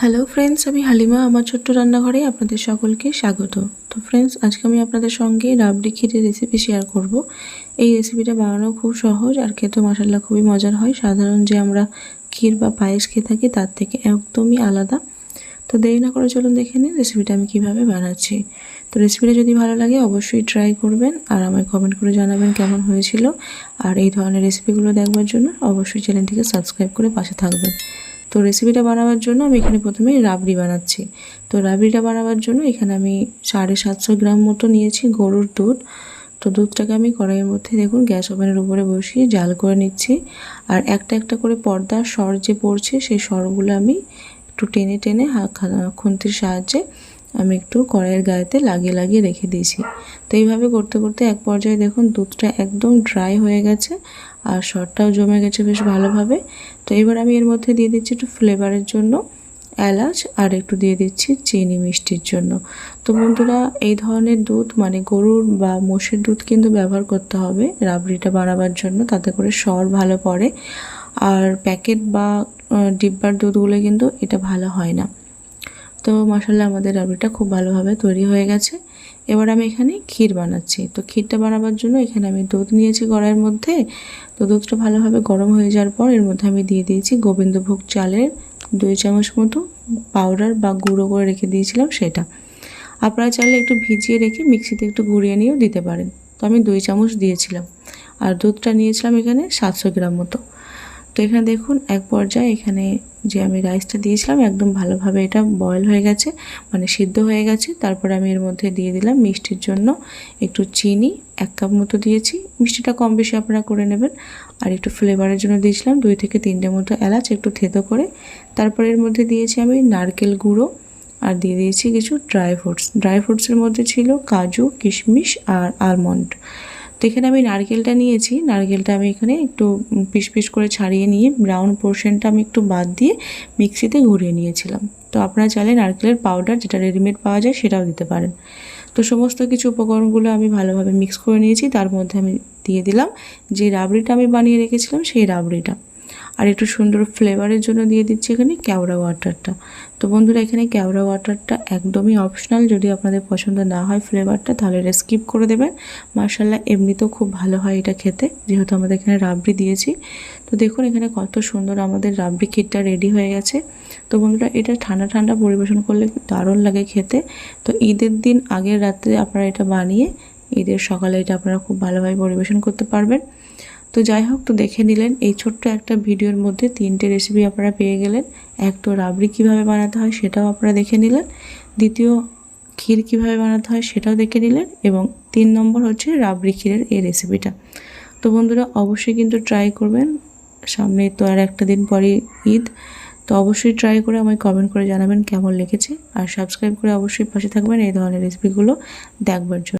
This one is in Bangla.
হ্যালো ফ্রেন্ডস আমি হালিমা, আমার ছোট্ট রান্নাঘরে আপনাদের সকলকে স্বাগত। তো ফ্রেন্ডস আজকে আমি আপনাদের সঙ্গে রাবড়ি ক্ষীরের রেসিপি শেয়ার করব। এই রেসিপিটা বানানো খুব সহজ আর খেতে মশালা খুবই মজার হয়। সাধারণ যে আমরা ক্ষীর বা পায়েস খেয়ে থাকি, তার থেকে একদমই আলাদা। তো দেরি না করে চলুন দেখে নিন রেসিপিটা আমি কীভাবে বানাচ্ছি। তো রেসিপিটা যদি ভালো লাগে, অবশ্যই ট্রাই করবেন আর আমায় কমেন্ট করে জানাবেন কেমন হয়েছিল। আর এই ধরনের রেসিপিগুলো দেখবার জন্য অবশ্যই চ্যানেলটিকে সাবস্ক্রাইব করে পাশে থাকবেন। তো রেসিপিটা বানাবার জন্য আমি এখানে প্রথমে রাবড়ি বানাচ্ছি। তো রাবড়িটা বানাবার জন্য এখানে আমি সাড়ে সাতশো গ্রাম মতো নিয়েছি গরুর দুধ। তো দুধটাকে আমি কড়াইয়ের মধ্যে দেখুন গ্যাস ওভেনের উপরে বসিয়ে জাল করে নিচ্ছি। আর একটা একটা করে পর্দার স্বর যে পড়ছে, সেই স্বরগুলো আমি একটু টেনে টেনে খুন্তির সাহায্যে আমি একটু কড়াইয়ের গায়েতে লাগিয়ে লাগিয়ে রেখে দিয়েছি। তো এইভাবে করতে করতে এক পর্যায়ে দেখুন দুধটা একদম ড্রাই হয়ে গেছে আর সরটাও জমে গেছে বেশ ভালোভাবে। তো এবার আমি এর মধ্যে দিয়ে দিচ্ছি একটু ফ্লেভারের জন্য এলাচ আর একটু দিয়ে দিচ্ছি চিনি মিষ্টির জন্য। তো বন্ধুরা, এই ধরনের দুধ মানে গরুর বা মোষের দুধ কিন্তু ব্যবহার করতে হবে রাবড়িটা বানাবার জন্য, তাতে করে সর ভালো পড়ে। আর প্যাকেট বা ডিব্বার দুধগুলো কিন্তু এটা ভালো হয় না। তো মশালা আমাদের রাবড়িটা খুব ভালোভাবে তৈরি হয়ে গেছে। এবার আমি এখানে ক্ষীর বানাচ্ছি। তো ক্ষীরটা বানাবার জন্য এখানে আমি দুধ নিয়েছি কড়াইয়ের মধ্যে। তো দুধটা ভালোভাবে গরম হয়ে যাওয়ার পর এর মধ্যে আমি দিয়ে দিয়েছি গোবিন্দভোগ চালের দুই চামচ মতো পাউডার বা গুঁড়ো করে রেখে দিয়েছিলাম সেটা। আপনারা চাইলে একটু ভিজিয়ে রেখে মিক্সিতে একটু ঘুরিয়ে নিয়েও দিতে পারেন। তো আমি দুই চামচ দিয়েছিলাম। আর দুধটা নিয়েছিলাম এখানে সাতশো গ্রাম মতো। তো এখানে দেখুন, এক পর্যায়ে এখানে যে আমি রাইসটা দিয়েছিলাম, একদম ভালোভাবে এটা বয়েল হয়ে গেছে মানে সিদ্ধ হয়ে গেছে। তারপরে আমি এর মধ্যে দিয়ে দিলাম মিষ্টির জন্য একটু চিনি, এক কাপ মতো দিয়েছি। মিষ্টিটা কম বেশি আপনারা করে নেবেন। আর একটু ফ্লেভারের জন্য দিয়েছিলাম দুই থেকে তিনটে মতো এলাচ, একটু থেতো করে। তারপরে এর মধ্যে দিয়েছি আমি নারকেল গুঁড়ো। আর দিয়ে দিয়েছি কিছু ড্রাই ফ্রুটস ড্রাই ফ্রুটসের মধ্যে ছিল কাজু, কিশমিশ আর আলমন্ড তো এখানে আমি নারকেলটা নিয়েছি। নারকেলটা আমি এখানে একটু পিস পিস করে ছাড়িয়ে নিয়ে ব্রাউন পোর্শনটা আমি একটু বাদ দিয়ে মিক্সিতে ঘুরিয়ে নিয়েছিলাম। তো আপনারা চাইলে নারকেলের পাউডার যেটা রেডিমেড পাওয়া যায়, সেটাও দিতে পারেন। তো সমস্ত কিছু উপকরণগুলো আমি ভালোভাবে মিক্স করে নিয়েছি। তার মধ্যে আমি দিয়ে দিলাম যে রাবড়িটা আমি বানিয়ে রেখেছিলাম, সেই রাবড়িটা। আর একটু সুন্দর ফ্লেভারের জন্য দিয়ে দিচ্ছি এখানে ক্যাওড়া ওয়াটারটা। তো বন্ধুরা, এখানে ক্যাওড়া ওয়াটারটা একদমই অপশনাল যদি আপনাদের পছন্দ না হয় ফ্লেভারটা, তাহলে এটা স্কিপ করে দেবেন। মার্শাল্লাহ এমনিতেও খুব ভালো হয় এটা খেতে, যেহেতু আমাদের এখানে রাবড়ি দিয়েছি। তো দেখুন, এখানে কত সুন্দর আমাদের রাবড়ি ক্ষীরটা রেডি হয়ে গেছে। তো বন্ধুরা, এটা ঠান্ডা ঠান্ডা পরিবেশন করলে দারুণ লাগে খেতে। তো ঈদের দিন আগের রাত্রে আপনারা এটা বানিয়ে, ঈদের সকালে এটা আপনারা খুব ভালোভাবে পরিবেশন করতে পারবেন। তো যাই হোক, তো দেখে নিলেন, এই ছোট্ট একটা ভিডিওর মধ্যে তিনটে রেসিপি আপনারা পেয়ে গেলেন। এক তো রাবড়ি কীভাবে বানাতে হয় সেটাও আপনারা দেখে নিলেন। দ্বিতীয়, ক্ষীর কীভাবে বানাতে হয় সেটাও দেখে নিলেন। এবং তিন নম্বর হচ্ছে রাবড়ি ক্ষীরের এই রেসিপিটা তো বন্ধুরা, অবশ্যই কিন্তু ট্রাই করবেন। সামনে তো আর একটা দিন পরে ঈদ। তো অবশ্যই ট্রাই করে আমায় কমেন্ট করে জানাবেন কেমন লেগেছে। আর সাবস্ক্রাইব করে অবশ্যই পাশে থাকবেন এই ধরনের রেসিপিগুলো দেখবার জন্য।